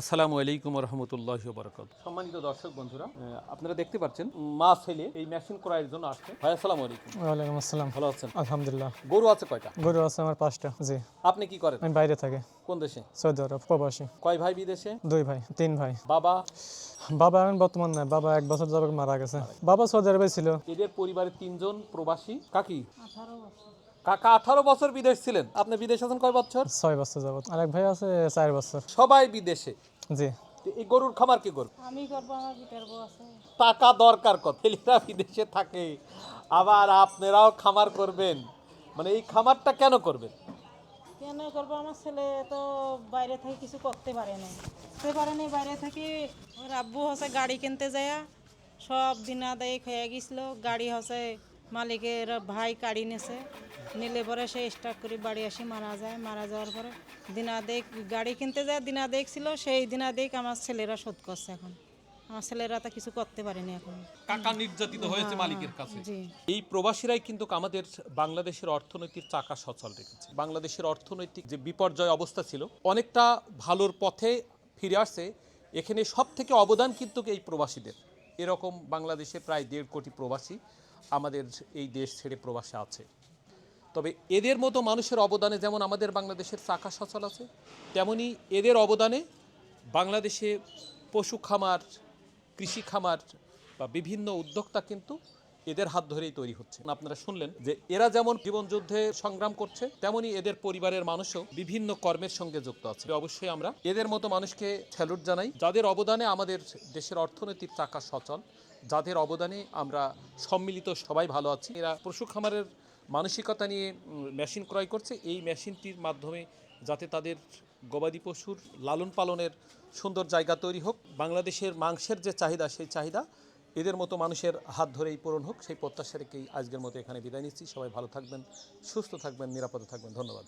আসসালামু আলাইকুম রহমতুল্লাহ বরকত সম্মানিত দর্শক বন্ধুরা আপনারা দেখতে পাচ্ছেন মা ছেলে এই মেশিন ক্রয়ের জন্য আসছে। ভাই আসসালামু আলাইকুম। ওয়ালাইকুম আসসালাম। ভালো আছেন? আলহামদুলিল্লাহ। গরু আছে কয়টা? গরু আছে আমার পাঁচটা জি। আপনি কি করেন? আমি বাইরে থাকি। কোন দেশে? সৌদি আরব প্রবাসী। কয় ভাই বিদেশে? দুই ভাই তিন ভাই। বাবা? বাবা এখন বর্তমান নাই বাবা এক বছর যাবে মারা গেছে। বাবা সৌদি আরবে ছিল। এদের পরিবারের তিনজন প্রবাসী কাকি? কাকা আঠারো বছর বিদেশ ছিলেন। আপনি বিদেশ আছেন কয় বছর? ছয় বছর যাবত। আর এক ভাই আছে চার বছর। সবাই বিদেশে। জি। এই গরুর খামার কি করবে আমি করব আমার পিঠার বউ আছে। টাকা দরকার কত? ছেলেরা বিদেশে থাকে। আবার আপনারাও খামার করবেন। মানে এই খামারটা কেন করবেন? কেন করব? আমার ছেলে তো বাইরে থেকে কিছু করতে পারে না করতে পারে না বাইরে থেকে। ওর আব্বু হচ্ছে গাড়ি কিনতে যায়। সব দিনা দেয় হয়ে গেছিল। গাড়ি হচ্ছে মালিকের ভাই গাড়ি নেছে। নিলে পরে সে স্টার্ট করে বাড়ি আসি মারা যায়। মারা যাওয়ার পরে দিনা দেখ গাড়ি কিনতে যায় দিনা দেখছিল সেই দিনা দেখ আমার ছেলেরা শোধ করছে এখন। আমার ছেলেরা তো কিছু করতে পারেনি এখন। কাকা নির্যাতিত হয়েছে মালিকের কাছে। এই প্রবাসীরাই কিন্তু আমাদের বাংলাদেশের অর্থনৈতিক চাকা সচল রেখেছে। বাংলাদেশের অর্থনৈতিক যে বিপর্যয় অবস্থা ছিল অনেকটা ভালোর পথে ফিরে আসছে। এখানে সব থেকে অবদান কিন্তু এই প্রবাসীদের। এরকম বাংলাদেশে প্রায় দেড় কোটি প্রবাসী। আমাদের এই দেশ ছেড়ে প্রবাসে আছে। তবে এদের মতো মানুষের অবদানে যেমন আমাদের বাংলাদেশের চাকা সচল আছে, তেমনি এদের অবদানে বাংলাদেশে পশু খামার, কৃষি খামার বা বিভিন্ন উদ্যোক্তা কিন্তু এদের হাত ধরেই তৈরি হচ্ছে। আপনারা শুনলেন যে এরা যেমন জীবন যুদ্ধে সংগ্রাম করছে, তেমনি এদের পরিবারের মানুষও বিভিন্ন কর্মের সঙ্গে যুক্ত আছে। অবশ্যই আমরা এদের মতো মানুষকে স্যালুট জানাই, যাদের অবদানে আমাদের দেশের অর্থনৈতিক চাকা সচল, যাদের অবদানে আমরা সম্মিলিত সবাই ভালো আছি। এরা পশু খামারের মানসিকতা নিয়ে মেশিন ক্রয় করছে। এই মেশিনটির মাধ্যমে যাতে তাদের গবাদি পশুর লালন পালনের সুন্দর জায়গা তৈরি হোক। বাংলাদেশের মাংসের যে চাহিদা, সেই চাহিদা এদের মতো মানুষের হাত ধরেই পূরণ হোক, সেই প্রত্যাশা রেখেই আজকের মতো এখানে বিদায় নিচ্ছি। সবাই ভালো থাকবেন, সুস্থ থাকবেন, নিরাপদে থাকবেন। ধন্যবাদ।